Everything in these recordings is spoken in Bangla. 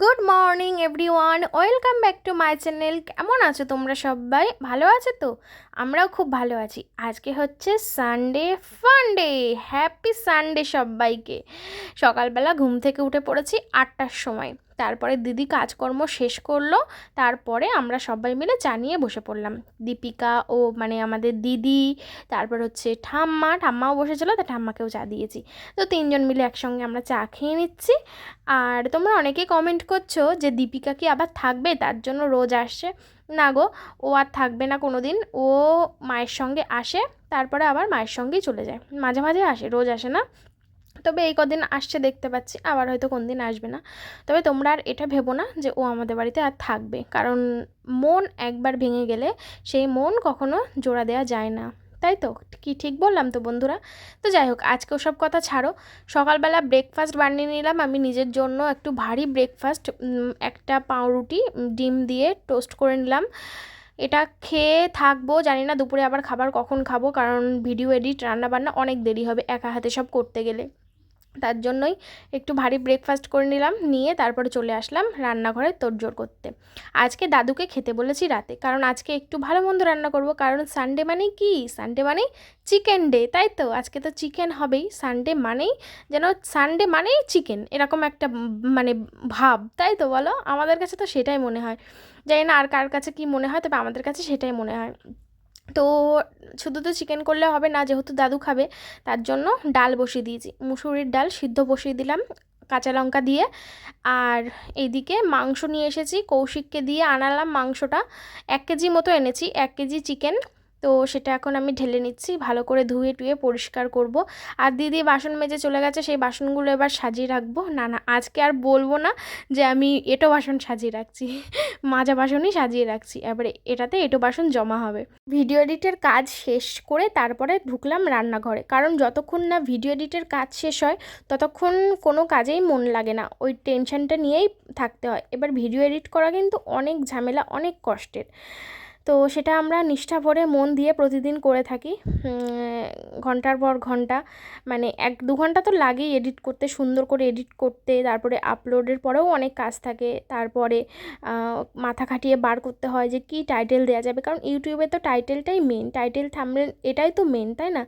Good morning everyone welcome back to my channel. কেমন আছো তোমরা সবাই? ভালো আছো তো? আমরাও খুব ভালো আছি। আজকে হচ্ছে সানডে ফানডে হ্যাপি সানডে সবাইকে। সকালবেলা ঘুম থেকে উঠে পড়েছি আটটার সময়। তারপরে দিদি কাজকর্ম শেষ করল, তারপরে আমরা সবাই মিলে চা নিয়ে বসে পড়লাম। দীপিকা ও মানে আমাদের দিদি, তারপর হচ্ছে ঠাম্মা, ঠাম্মাও বসেছিলো, তা ঠাম্মাকেও চা দিয়েছি। তো তিনজন মিলে একসঙ্গে আমরা চা খেয়ে নিচ্ছি। আর তোমরা অনেকেই কমেন্ট করছ যে দীপিকা কি আবার থাকবে? তার জন্য রোজ আসছে। না গো, ও আর থাকবে না কোনো দিন ও মায়ের সঙ্গে আসে, তারপরে আবার মায়ের সঙ্গেই চলে যায়। মাঝে মাঝে আসে, রোজ আসে না? তবে এই কদিন আসছে দেখতে পাচ্ছি, আবার হয়তো কোন দিন আসবে না। তবে তোমরা আর এটা ভেবো না যে ও আমাদের বাড়িতে আর থাকবে, কারণ মন একবার ভেঙে গেলে সেই মন কখনো জোড়া দেওয়া যায় না। তাই তো? কি ঠিক বললাম তো বন্ধুরা? তো যাই হোক, আজকে ওসব কথা ছাড়ো। সকালবেলা ব্রেকফাস্ট বানিয়ে নিলাম, আমি নিজের জন্য একটু ভারী ব্রেকফাস্ট একটা পাউরুটি ডিম দিয়ে টোস্ট করে নিলাম। এটা খেয়ে থাকব, জানি না দুপুরে আবার খাবার কখন খাব, কারণ ভিডিও এডিট রান্নাবান্না অনেক দেরি হবে একা হাতে সব করতে গেলে। তার জন্যই একটু ভারী ব্রেকফাস্ট করে নিলাম, নিয়ে তারপরে চলে আসলাম রান্নাঘরে তোড়জোড় করতে। আজকে দাদুকে খেতে বলেছি রাতে, কারণ আজকে একটু ভালো মন্দ রান্না করব, কারণ সানডে মানেই কি? সানডে মানেই চিকেন ডে তাই তো? আজকে তো চিকেন হবেই সানডে মানেই যেন সানডে মানেই চিকেন এরকম একটা মানে ভাব, তাই তো বলো? আমাদের কাছে তো সেটাই মনে হয়। জানি না আর কার কাছে কি মনে হয়, তবে আমাদের কাছে সেটাই মনে হয়। তো শুধু তো চিকেন করলে হবে না, যেহেতু দাদু খাবে, তার জন্য ডাল বসিয়ে দিয়েছি। মুসুরির ডাল সিদ্ধ বসিয়ে দিলাম কাঁচা লঙ্কা দিয়ে। আর এইদিকে মাংস নিয়ে এসেছি, কৌশিককে দিয়ে আনালাম মাংসটা। এক কেজি মতো এনেছি, এক কেজি চিকেন তো সেটা এখন আমি ঢেলে নিচ্ছি, ভালো করে ধুয়ে টুয়ে পরিষ্কার করব। আর দিদি বাসন মেজে চলে গেছে, সেই বাসনগুলো এবার সাজিয়ে রাখব। না না, আজকে আর বলব না যে আমি এটো বাসন সাজিয়ে রাখছি, মাজা বাসনই সাজিয়ে রাখছি, এবারে এটাতে এটো বাসন জমা হবে। ভিডিও এডিটের কাজ শেষ করে তারপরে ঢুকলাম রান্নাঘরে, কারণ যতক্ষণ না ভিডিও এডিটের কাজ শেষ হয়, ততক্ষণ কোনো কাজেই মন লাগে না, ওই টেনশনটা নিয়েই থাকতে হয়। এবার ভিডিও এডিট করা কিন্তু অনেক ঝামেলা, অনেক কষ্টের। তো সেটা আমরা নিষ্ঠা ভরে মন দিয়ে প্রতিদিন করে থাকি। ঘণ্টার পর ঘণ্টা। মানে এক দু ঘণ্টা তো লাগেই এডিট করতে, সুন্দর করে এডিট করতে। তারপরে আপলোডের পরেও অনেক কাজ থাকে। তারপরে মাথা খাটিয়ে বার করতে হয় যে কী টাইটেল দেওয়া যাবে। কারণ ইউটিউবে তো টাইটেলটাই মেন টাইটেল থামলে এটাই তো মেন তাই না?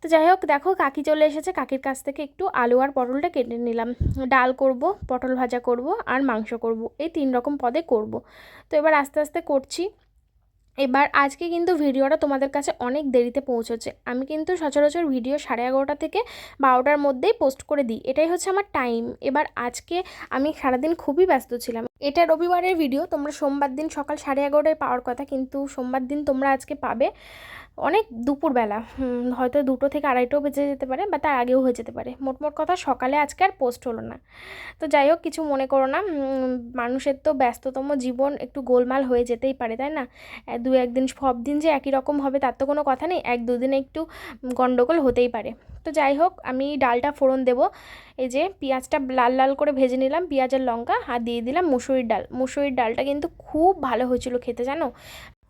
তো যাই হোক, দেখো কাকি চলে এসেছে। কাকির কাছ থেকে একটু আলু আর পটলটা কেটে নিলাম। ডাল করব, পটল ভাজা করব আর মাংস করব। এই তিন রকম পদে করব। তো এবার আস্তে আস্তে করছি। এবার আজকে কিন্তু ভিডিওটা তোমাদের কাছে অনেক দেরিতে পৌঁছেছে। আমি কিন্তু সচরাচর ভিডিও সাড়ে এগারোটা থেকে বারোটার মধ্যেই পোস্ট করে দিই। এটাই হচ্ছে আমার টাইম। এবার আজকে আমি সারাদিন খুবই ব্যস্ত ছিলাম। এটা রবিবারের ভিডিও, তোমরা সোমবার দিন সকাল সাড়ে এগারোটায় পাওয়ার কথা, কিন্তু সোমবার দিন তোমরা আজকে পাবে। অনেক দুপুরবেলা হয়তো দুটো থেকে আড়াইটাও বেজে যেতে পারে বা তার আগেও হয়ে যেতে পারে। মোট মোট কথা সকালে আজকে আর পোস্ট হলো না। তো যাই হোক, কিছু মনে করো না মানুষের তো ব্যস্ততম জীবন একটু গোলমাল হয়ে যেতেই পারে, তাই না? দু একদিন সব দিন যে একই রকম হবে তার তো কোনো কথা নেই, এক দুদিনে একটু গন্ডগোল হতেই পারে। তো যাই হোক, আমি ডালটা ফোড়ন দেব, এই যে পেঁয়াজটা লাল লাল করে ভেজে নিলাম, পেঁয়াজের লঙ্কা, আর দিয়ে দিলাম মুসুরির ডাল। মুসুরির ডালটা কিন্তু খুব ভালো হয়েছিল খেতে, জানো?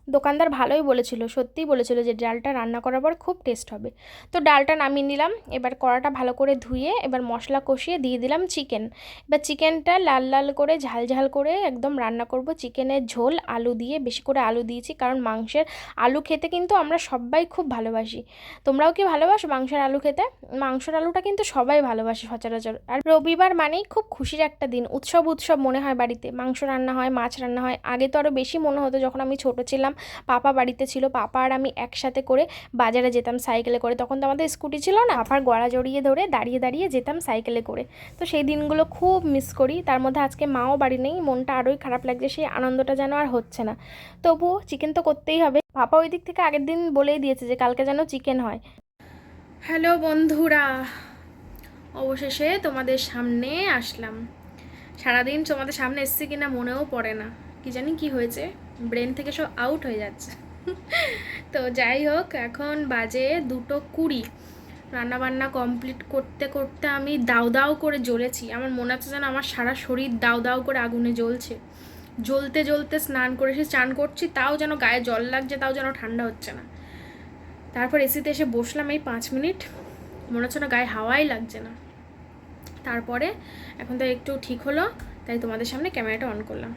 দোকানদার ভালোই বলেছিল, সত্যিই বলেছিল যে ডালটা রান্না করার পর খুব টেস্ট হবে। তো ডালটা নামিয়ে নিলাম, এবার কড়াটা ভালো করে ধুয়ে এবার মশলা কষিয়ে দিয়ে দিলাম চিকেন এবার চিকেনটা লাল লাল করে ঝাল ঝাল করে একদম রান্না করব। চিকেনের ঝোল, আলু দিয়ে বেশি করে আলু দিয়েছি, কারণ মাংসের আলু খেতে কিন্তু আমরা সবাই খুব ভালোবাসি। তোমরাও কি ভালোবাসো মাংসের আলু খেতে? মাংসের আলুটা কিন্তু সবাই ভালোবাসে সচরাচর। আর রবিবার মানেই খুব খুশির একটা দিন, উৎসব উৎসব মনে হয় বাড়িতে। মাংস রান্না হয়, মাছ রান্না হয়, আগে তো আরও বেশি মনে হতো যখন আমি ছোট ছিলাম। পাপা বাড়িতে ছিল, পাপা আর আমি একসাথে করে বাজারে যেতাম সাইকেলে করে। তখন তো আমাদের স্কুটি ছিল না, পাপার গড়া জড়িয়ে ধরে দাঁড়িয়ে দাঁড়িয়ে যেতাম সাইকেলে করে। তো সেই দিনগুলো খুব মিস করি। তার মধ্যে আজকে মাও বাড়ি নেই, মনটা আরোই খারাপ লাগছে, সেই আনন্দটা যেন আর হচ্ছে না। তবুও চিকেন তো করতেই হবে। পাপা ওই দিক থেকে আগের দিন বলেই দিয়েছে যে কালকে যেন চিকেন হয়। হ্যালো বন্ধুরা, অবশেষে তোমাদের সামনে আসলাম। সারাদিন তোমাদের সামনে এসছি কিনা মনেও পড়ে না। কি জানি কি হয়েছে? ব্রেন থেকে সব আউট হয়ে যাচ্ছে। তো যাই হোক, এখন বাজে দুটো কুড়ি। রান্নাবান্না কমপ্লিট করতে করতে আমি দাউ দাউ করে জ্বলেছি। আমার মনে হচ্ছে যেন আমার সারা শরীর দাউ দাউ করে আগুনে জ্বলছে। জ্বলতে জ্বলতে স্নান করে এসে চান করছি, তাও যেন গায়ে জল লাগছে, তাও যেন ঠান্ডা হচ্ছে না। তারপর এসিতে এসে বসলাম এই পাঁচ মিনিট। মনে হচ্ছে না গায়ে হাওয়াই লাগছে না। তারপরে এখন তো একটু ঠিক হলো, তাই তোমাদের সামনে ক্যামেরাটা অন করলাম।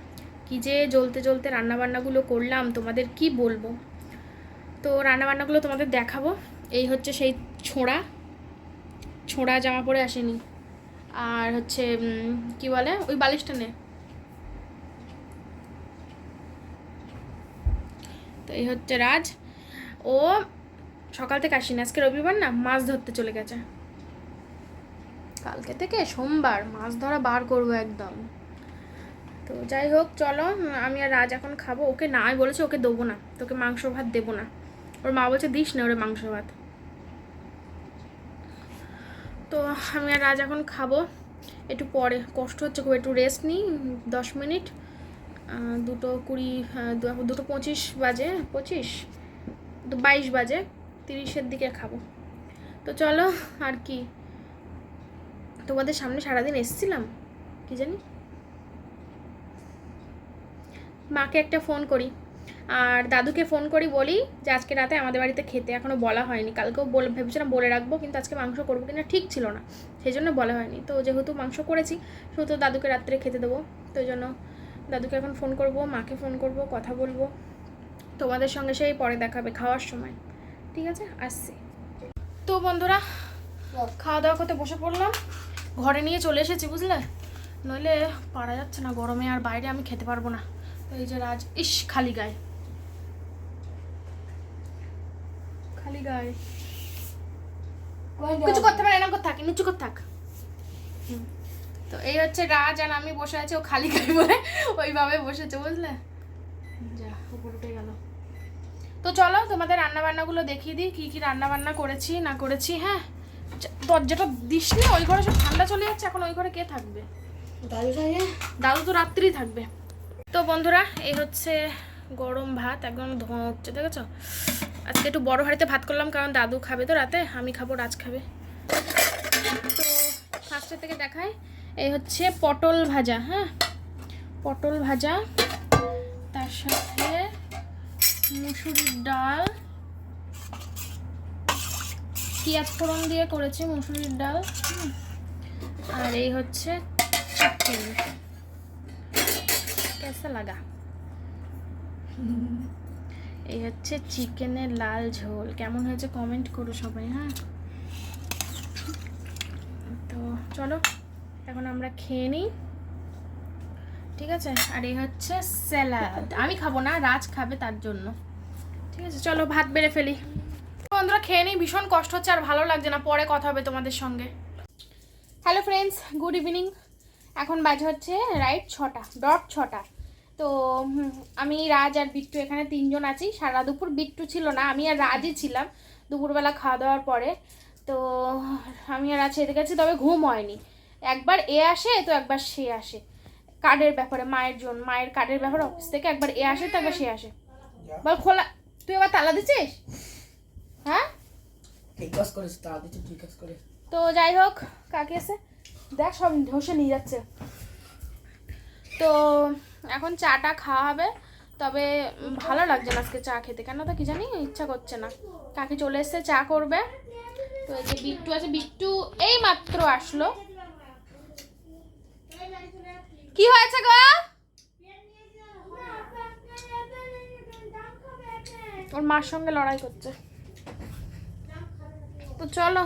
কি যে জ্বলতে জ্বলতে রান্নাবান্নাগুলো করলাম, তোমাদের কি বলব? তো রান্নাবান্নাগুলো তোমাদের দেখাবো। এই হচ্ছে সেই ছোঁড়া। ছোঁড়া জামা পরে আসেনি। আর হচ্ছে কি বলে? ওই বালিশটা নে। তো এই হচ্ছে রাজ। ও সকাল থেকে আসেনি। আজকে রবিবার না? মাছ ধরতে চলে গেছে। কালকে থেকে সোমবার। মাছ ধরা বার করব একদম। তো যাই হোক, চলো, আমি আর রাজ এখন খাব। ওকে না, আমি বলেছি ওকে দেবো না, তোকে মাংস ভাত দেবো না। ওর মা বলছে দিস না ওরে মাংস ভাত। তো আমি আর রাজ এখন খাব। একটু পরে, কষ্ট হচ্ছে খুব, একটু রেস্ট নিই, দশ মিনিট। দুটো কুড়ি দুটো পঁচিশ বাজে, পঁচিশ? বাইশ বাজে, তিরিশের দিকে খাব। তো চলো, আর কি। তোমাদের সামনে সারাদিন এসছিলাম, কি জানি? মাকে একটা ফোন করি। আর দাদুকে ফোন করি বলি যে, আজকে রাতে আমাদের বাড়িতে খেতে এখনও বলা হয়নি। কালকেও বলে, ভেবেছিলাম বলে রাখব, কিন্তু আজকে মাংস করব কিনা ঠিক ছিল না। সেই জন্য বলা হয়নি। তো যেহেতু মাংস করেছি, সেহেতু দাদুকে রাত্রে খেতে দেবো। তো জন্য দাদুকে এখন ফোন করব, মাকে ফোন করব, কথা বলব। তোমাদের সঙ্গে সেই পরে দেখাবে খাওয়ার সময়। ঠিক আছে? আসছি। তো বন্ধুরা, খাওয়া দাওয়া করতে বসে পড়লাম। ঘরে নিয়ে চলে এসেছি, বুঝলে? নইলে পারা যাচ্ছে না গরমে, আর বাইরে আমি খেতে পারব না। এই যে রাজ ইস খালি গায়ে। খালি গায়ে। কিছু করতে পারে না করতে থাক নিচু করতে থাক। তো এই হচ্ছে রাজ আর আমি বসে আছি ও খালি গায়ে বলে ওইভাবে বসেছে বুঝলে? যা উপর উঠে গেল। তো চলো তোমাদের রান্না বান্নাগুলো দেখিয়ে দিই কি কি রান্না বান্না করেছি না করেছি হ্যাঁ? দরজাটা দিস ওই ঘরে সব ঠান্ডা চলে যাচ্ছে এখন ওই ঘরে কে থাকবে? দাদু দাদু তো রাত্রি থাকবে। তো বন্ধুরা, এই হচ্ছে গরম ভাত, একদম ধোঁয়া উঠছে দেখেছ? আজকে একটু বড় হাঁড়িতে ভাত করলাম, কারণ দাদু খাবে তো রাতে, আমি খাব, রাজ খাবে। তো ফার্স্টের থেকে দেখায় এই হচ্ছে পটল ভাজা হ্যাঁ? পটল ভাজা, তার সাথে মুসুরির ডাল, পেঁয়াজ ফোড়ন দিয়ে করেছি মুসুরির ডাল আর এই হচ্ছে চিকেন কেসা লাগা। এই হচ্ছে চিকেনের লাল ঝোল। কেমন হয়েছে কমেন্ট করো সবাই হ্যাঁ? তো চলো, এখন আমরা খেয়ে নিই। ঠিক আছে? আর এই হচ্ছে স্যালাড আমি খাব না, রাজ খাবে তার জন্য। ঠিক আছে? চলো, ভাত বেড়ে ফেলি। বন্ধুরা, খেয়ে নিই। ভীষণ কষ্ট হচ্ছে, আর ভালো লাগছে না। পরে কথা হবে তোমাদের সঙ্গে। হ্যালো ফ্রেন্ডস গুড ইভিনিং এখন বাজে হচ্ছে রাইট ছটা। ডট ছটা। তো আমি রাজ আর বিট্টু এখানে তিনজন আছি। সারা দুপুর বিট্টু ছিল না আমি আর রাজই ছিলাম দুপুরবেলা খাওয়া দাওয়ার পরে। তো আমি আর রাজ খেতে গেছি তবে ঘুম হয়নি। একবার এ আসে তো একবার সে আসে। কার্ডের ব্যাপারে মায়ের জন্য মায়ের কার্ডের ব্যাপারে অফিস থেকে একবার এ আসে তো একবার সে আসে। বল খোলা তুই এবার তালা দিচ্ছিস? হ্যাঁ? ঠিক কাজ করিস তা দিচ্ছি ঠিক কাজ করে তো যাই হোক কাকে এসে দেখ সব ধসে নিয়ে যাচ্ছে। তো এখন চাটা খাওয়া হবে, তবে ভালো লাগছে না আজকে চা খেতে। কেন তো কি জানি? ইচ্ছা করছে না। কাকি চলে এসছে, চা করবে। তো এই যে বিট্টু আছে, বিট্টু এই মাত্র আসলো। কি হয়েছে গো? ওর মার সঙ্গে লড়াই করছে। তো চলো।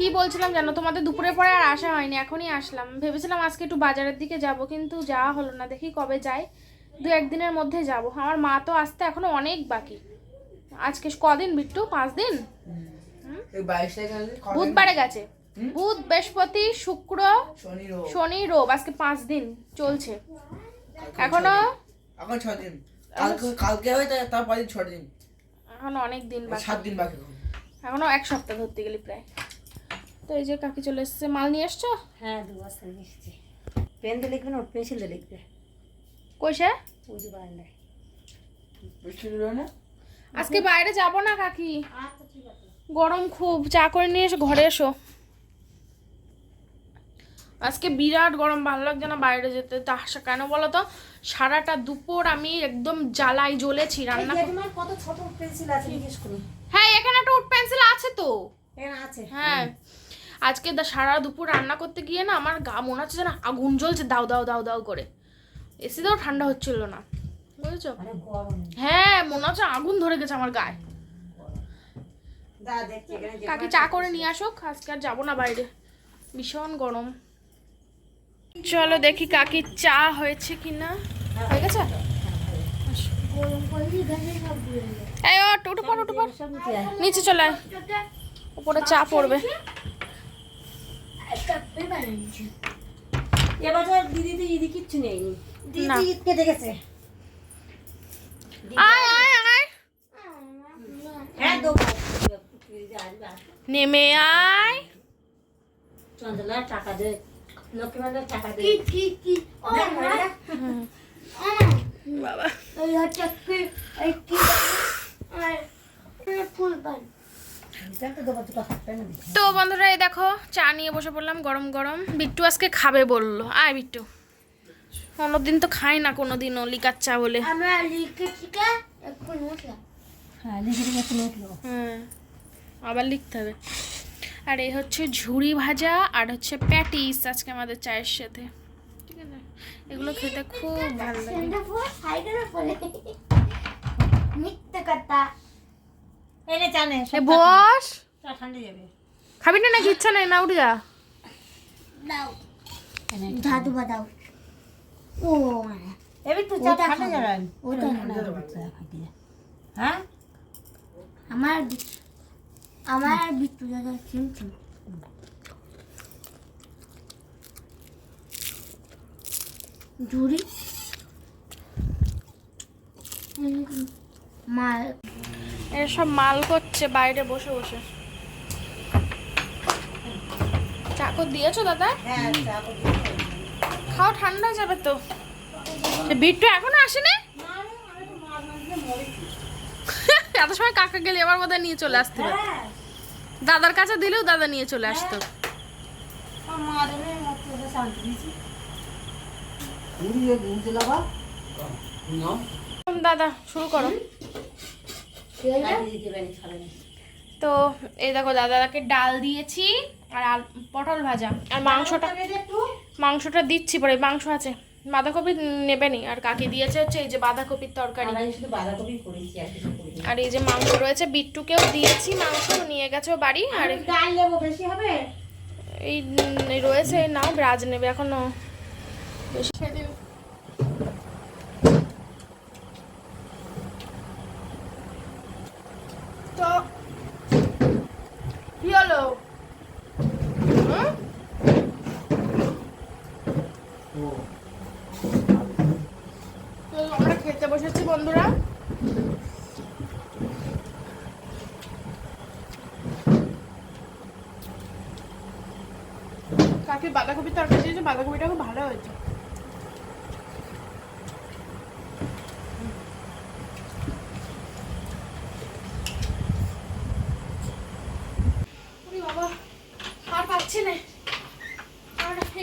কি বলছিলাম জানো? তোমাদের দুপুরের পরে আর আসা হয়নি এখনই আসলাম। ভেবেছিলাম আজকে একটু বাজারের দিকে যাব কিন্তু যাওয়া হলো না। দেখি কবে যাই। দু একদিনের মধ্যে যাব। আমার মা তো আসতে এখনও অনেক বাকি। আজকে কদিন বিট্টু? পাঁচ দিন? বুধবারে গেছে। বুধ বৃহস্পতি শুক্র শনি রোব। আজকে পাঁচ দিন চলছে। এখনও? এখন ছ দিন। কালকে হয় তারপরে ছ দিন এখনও অনেক দিন বাকি। সাত দিন বাকি এখনও এক সপ্তাহ ধরতে গেলি প্রায়। তো এই যে কাকি চলে এসছে। মাল নিয়ে এসছো? হ্যাঁ দু বস্তা নিয়ে এসেছি। পেন দিয়ে লিখবে না পেন্সিল দিয়ে লিখবে। কইসে ওই যে বারান্দায়। বৃষ্টি দিল না? আজকে বাইরে যাব না কাকি? আচ্ছা ঠিক আছে। গরম খুব চা করে নিয়ে এসো ঘরে এসো। আজকে বিরাট গরম ভালো লাগছে না বাইরে যেতে। তা কেন বলো তো? সারাটা দুপুর আমি একদম জ্বালাই জ্বলেছি রান্না কত ছোট পেন্সিল আছে জিজ্ঞেস করি। হ্যাঁ এখানে একটা উড পেন্সিল আছে তো। এখানে আছে। হ্যাঁ। আজকে সারা দুপুর রান্না করতে গিয়ে না আমার গা মনে হচ্ছে যেন আগুন জ্বলছে দাও দাও দাও দাও করে। এসিতেও ঠান্ডা হচ্ছিল না বুঝেছ? হ্যাঁ মনে হচ্ছে আগুন ধরে গেছে আমার গায়ে। কাকি চা করে নিয়ে আসুক আজকে আর যাব না বাইরে। ভীষণ গরম। চলো দেখি কাকির চা হয়েছে কিনা। হয়ে গেছে? এই ও উঠে পড় নিচে চলে উপরে চা পড়বে। এবছর দিদি তো ইদি কিচ্ছু নেইনি দিদি ঈদ কেটে গেছে আয় আয় আয়। হ্যাঁ দেবো দিদি আসবে আসবে। নেমে আয়। চন্দলা টাকা দে। লক্ষ্মী টাকা দে। বাবা। দেখতে দেবো দুটো হাত পেন তো বন্ধুরা এই দেখো চা নিয়ে বসে পড়লাম গরম গরম। বিট্টু আজকে খাবে বলল। আয় বিট্টু। অন্যদিন তো খাই না কোনো দিনও লিকার চা বলে। হ্যাঁ আবার লিখতে হবে। আর এই হচ্ছে ঝুড়ি ভাজা আর হচ্ছে প্যাটিস আজকে আমাদের চায়ের সাথে। ঠিক আছে? এগুলো খেতে খুব ভালো লাগে। মিথ্যে কথা। এনে জানে বস। চা ঠান্ডা যাবে। খাবি না নাকি? ইচ্ছা নেই না উঠে যা। দাও। এনে বাদাও। ও মানে এবার তো চা ঠান্ডা যাবে ওটা হ্যাঁ? আমার বি- আমার বিট্টু দাদা চিনছি ঝুড়ি মাল এসব মাল করছে বাইরে বসে বসে। চাকর দিয়েছ দাদা? হ্যাঁ চা খাও ঠান্ডা হয়ে যাবে তো। বিট্টু এখনও আসেনি? এত সময় কাকা গেলে এবার বোধহয় নিয়ে চলে আসতে হবে। হ্যাঁ। দাদার কাছে দিলেও দাদা নিয়ে চলে আসতো। নাও দাদা শুরু করো। তো এই দেখো দাদাকে ডাল দিয়েছি আর পটল ভাজা। আর মাংসটা মাংসটা দিচ্ছি পরে মাংস আছে। বাঁধাকপি নেবেনি আর কাকি দিয়েছে হচ্ছে এই যে বাঁধাকপির তরকারি। বাঁধাকপি আর এই যে মাংস রয়েছে বিট্টুকেও দিয়েছি মাংস নিয়ে গেছে বাড়ি আর বেশি হবে? এই রয়েছে নাও রাজ নেবে এখনও। বেশি সেদিন তো কি হলো হুম? তো আমরা খেতে বসেছি বন্ধুরা কাকি বাঁধাকপির তরকারি দিয়েছে বাঁধাকপিটা খুব ভালো হয়েছে।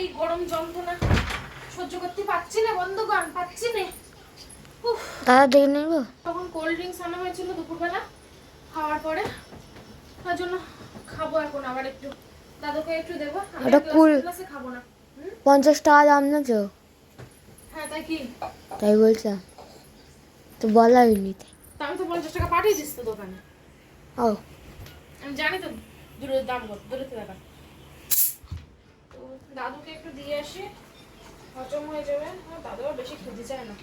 এই গরম যন্ত্রণা সহ্য করতে পারছি না বন্ধুগণ পাচ্ছি না। উফ দাদা দেখে নেব? তখন কোল্ড ড্রিঙ্কস আনা হয়েছিল দুপুরবেলা খাওয়ার পরে। তার জন্য খাব এখন আবার একটু। দাদুকে একটু দেবো আমি খাব না? পঞ্চাশ টাকা দাম না তো? হ্যাঁ তাই কি? তাই বলছে। তো বলা হয়নি আমি তো পঞ্চাশ টাকা পাঠিয়ে দিস তো দোকানে। ও। আমি জানি তো দূরের দাম কত দূরে তো দেখা তো দাদুকে একটু দিয়ে আসি। হজম হয়ে যাবে। আর দাদু বেশি খেতে চায় না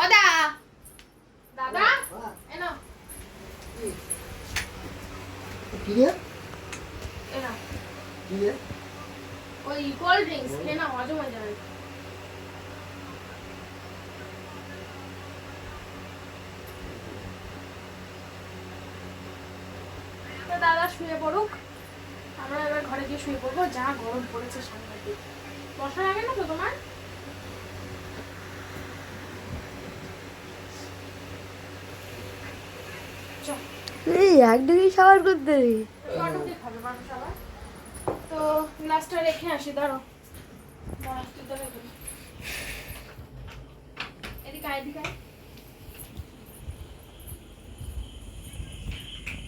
ও দা দাদা এনো কি রে এনো কি রে ওই কোল্ড ড্রিঙ্কস খেয়ে না হজম হয়ে যাবে তো দাদা শুয়ে পড়ুক আমরা এবার ঘরে গিয়ে শুয়ে পড়ব যা গরম পড়েছে সাংঘাতিক বসা লাগে না তো তোমার? এই একদিকে সাবার করতে কটকে খাবে মানুষ আবার তো গ্লাসটা রেখে আসি দাঁড়ো দাঁড়া, তুই তো রেখে দে। এদিকে এদিকে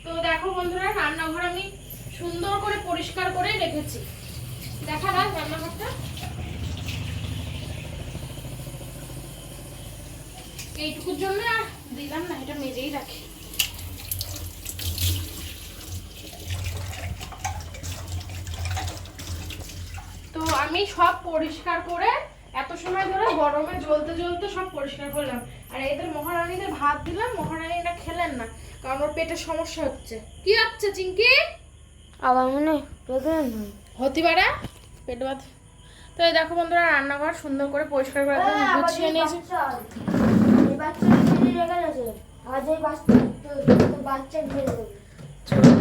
তো দেখো বন্ধুরা রান্নাঘর আমি সুন্দর করে পরিষ্কার করে রেখেছি। দেখা না রান্নাঘরটা। এইটুকুর জন্য আর দিলাম না, এটা মেজেই রাখি। তো আমি সব পরিষ্কার করে এত সময় ধরে গরমে জ্বলতে জ্বলতে সব পরিষ্কার করলাম। আর এদের মহারানীদের ভাত দিলাম, মহারানীরা খেলেন না, কারণ ওর পেটের সমস্যা হচ্ছে। কি হচ্ছে চিঙ্কি আবার মনে হতে পারে। পেট ব্যথা তো এই দেখো বন্ধুরা রান্নাঘর সুন্দর করে পরিষ্কার করে একদম গুছিয়ে নিয়েছি।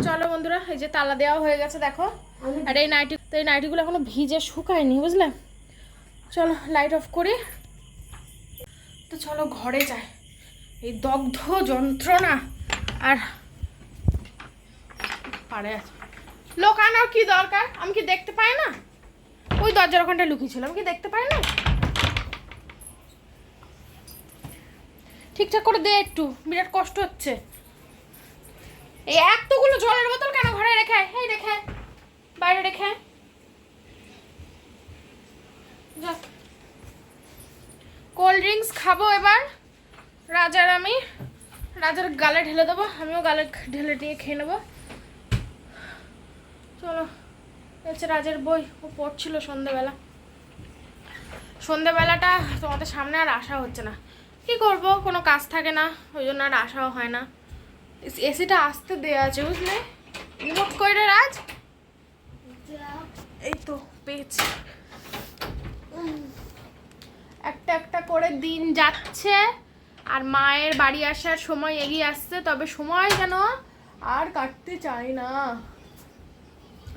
চলো বন্ধুরা এই যে তালা দেওয়া হয়ে গেছে দেখো। আর এই নাইটি তো এই নাইটিগুলো এখনও ভিজে শুকায়নি বুঝলে? চলো লাইট অফ করি। তো চলো ঘরে যাই। এই দগ্ধ যন্ত্রণা। আর পারে আছে। লোক আনার কি দরকার? আমি কি দেখতে পাই না? ওই দরজার ওখানটা লুকিয়েছিল, আমি কি দেখতে পাই না? ঠিকঠাক করে দে একটু, বিরাট কষ্ট হচ্ছে। এই এতগুলো জলের বোতল কেন ঘরে রেখে? এই রেখে বাইরে রেখে কোল্ড ড্রিঙ্কস খাব এবার। রাজার আমি, রাজার গালে ঢেলে দেবো, আমিও গালে ঢেলে দিয়ে খেয়ে নেব। চলো। হচ্ছে রাজের বই ও পড়ছিল সন্ধেবেলা। সন্ধেবেলাটা তোমাদের সামনে আর আসা হচ্ছে না। কি করব? কোনো কাজ থাকে না ওই জন্য আর আসাও হয় না। এসিটা আসতে দেওয়া আছে বুঝলে? রিমোট করে রাজ। এই তো পেয়েছি। একটা একটা করে দিন যাচ্ছে আর মায়ের বাড়ি আসার সময় এগিয়ে আসছে তবে সময় যেন আর কাটতে চাই না।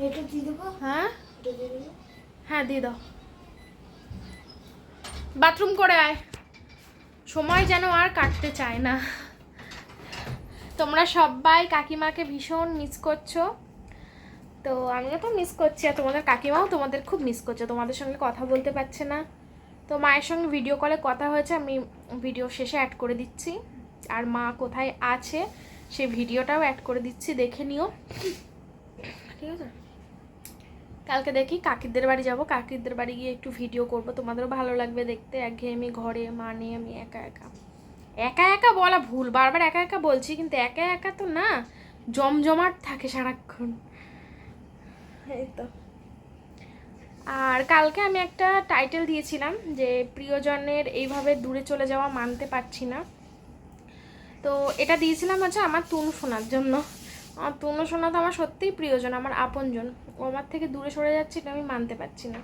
এটা দিয়ে দেবো? হ্যাঁ? হ্যাঁ দিয়ে দাও। বাথরুম করে আয়। সময় যেন আর কাটতে চায় না। তোমরা সবাই কাকিমাকে ভীষণ মিস করছ। তো আমিও তো মিস করছি আর তোমাদের কাকিমাও তোমাদের খুব মিস করছে। তোমাদের সঙ্গে কথা বলতে পারছে না। তো মায়ের সঙ্গে ভিডিও কলে কথা হয়েছে আমি ভিডিও শেষে অ্যাড করে দিচ্ছি। আর মা কোথায় আছে সেই ভিডিওটাও অ্যাড করে দিচ্ছি দেখে নিও। ঠিক আছে? কালকে দেখি কাকিদের বাড়ি যাব। কাকিদের বাড়ি গিয়ে একটু ভিডিও করব। তোমাদেরও ভালো লাগবে দেখতে। একঘেয়েমি ঘরে মা নেই আমি একা একা। একা একা বলা ভুল। বারবার একা একা বলছি কিন্তু একা একা তো না। জমজমাট থাকে সারাক্ষণ। এই তো। আর কালকে আমি একটা টাইটেল দিয়েছিলাম যে প্রিয়জনের এইভাবে দূরে চলে যাওয়া মানতে পারছি না। তো এটা দিয়েছিলাম হচ্ছে আমার তুনু শোনার জন্য। আমার তুনু শোনা তো আমার সত্যিই প্রিয়জন, আমার আপনজন। ও আমার থেকে দূরে সরে যাচ্ছে এটা আমি মানতে পারছি না।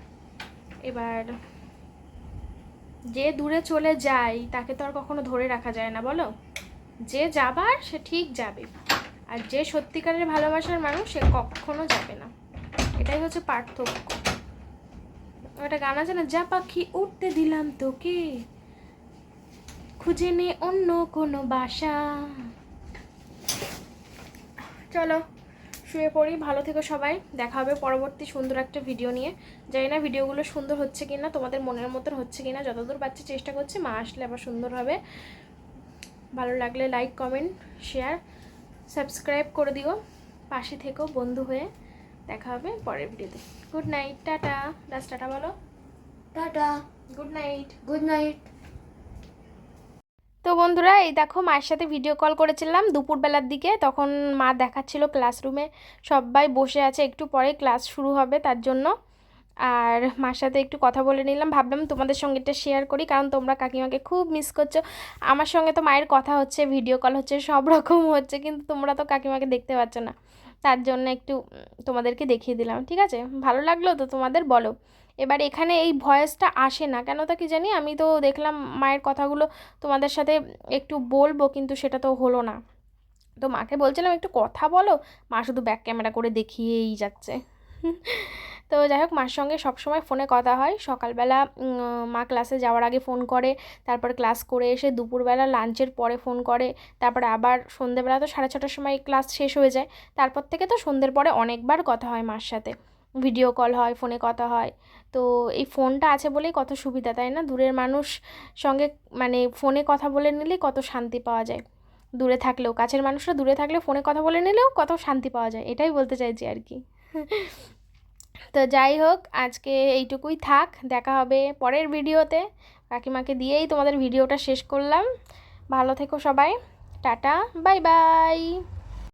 এবার যে দূরে চলে যায়, তাকে তো আর কখনো ধরে রাখা যায় না, বলো? যে যাবার, সে ঠিক যাবে। আর যে সত্যিকারের ভালোবাসার মানুষ, সে কখনো যাবে না। এটাই হচ্ছে পার্থক্য। একটা গান আছে না, যা পাখি উঠতে দিলাম তোকে, খুঁজে নে অন্য কোনো বাসা। চলো শুয়ে পড়ি ভালো থেকো সবাই দেখা হবে পরবর্তী সুন্দর একটা ভিডিও নিয়ে। জানি না ভিডিওগুলো সুন্দর হচ্ছে কিনা তোমাদের মনের মতন হচ্ছে কিনা যতদূর পাচ্ছে চেষ্টা করছি মা আসলে আবার সুন্দর হবে। ভালো লাগলে লাইক কমেন্ট শেয়ার সাবস্ক্রাইব করে দিও। পাশে থেকো বন্ধু হয়ে। দেখা হবে পরের ভিডিওতে good night tata. Das tata বলো। Tata. Good night good night তো বন্ধুরা, এই দেখো মায়ের সাথে ভিডিও কল করেছিলাম দুপুরবেলার দিকে। তখন মা দেখাচ্ছিল ক্লাসরুমে সবাই বসে আছে, একটু পরে ক্লাস শুরু হবে তার জন্য। আর মার সাথে একটু কথা বলে নিলাম। ভাবলাম তোমাদের সঙ্গে এটা শেয়ার করি, কারণ তোমরা কাকিমাকে খুব মিস করছ। আমার সঙ্গে তো মায়ের কথা হচ্ছে ভিডিও কল হচ্ছে, সব রকম হচ্ছে, কিন্তু তোমরা তো কাকিমাকে দেখতে পাচ্ছ না। তার জন্য একটু তোমাদেরকে দেখিয়ে দিলাম, ঠিক আছে? ভালো লাগল তো তোমাদের, বলো। এবার এখানে এই ভয়েসটা আসে না। কেন তা কি জানি? আমি তো দেখলাম মায়ের কথাগুলো তোমাদের সাথে একটু বলব, কিন্তু সেটা তো হলো না। তো মাকে বলছিলাম, একটু কথা বলো। মা শুধু ব্যাক ক্যামেরা করে দেখিয়েই যাচ্ছে। তো যাই হোক, মার সঙ্গে সবসময় ফোনে কথা হয়। সকালবেলা মা ক্লাসে যাওয়ার আগে ফোন করে। তারপর ক্লাস করে এসে দুপুরবেলা লাঞ্চের পরে ফোন করে। তারপরে আবার সন্ধেবেলা তো সাড়ে ছটার সময় ক্লাস শেষ হয়ে যায়। তারপর থেকে তো সন্ধ্যের পরে অনেকবার কথা হয় মার সাথে। ভিডিও কল হয় ফোনে কথা হয়। তো এই ফোনটা আছে বলেই কত সুবিধা, তাই না? দূরের মানুষ সঙ্গে মানে ফোনে কথা বলে নিলেই কত শান্তি পাওয়া যায়। দূরে থাকলেও, কাছের মানুষরা দূরে থাকলে ফোনে কথা বলে নিলেও কত শান্তি পাওয়া যায়। এটাই বলতে চাইছি আর কি। তো যাই হোক, আজকে এইটুকুই থাক, দেখা হবে পরের ভিডিওতে কাকিমাকে দিয়েই তোমাদের ভিডিওটা শেষ করলাম। ভালো থেকো সবাই। Tata, bye bye.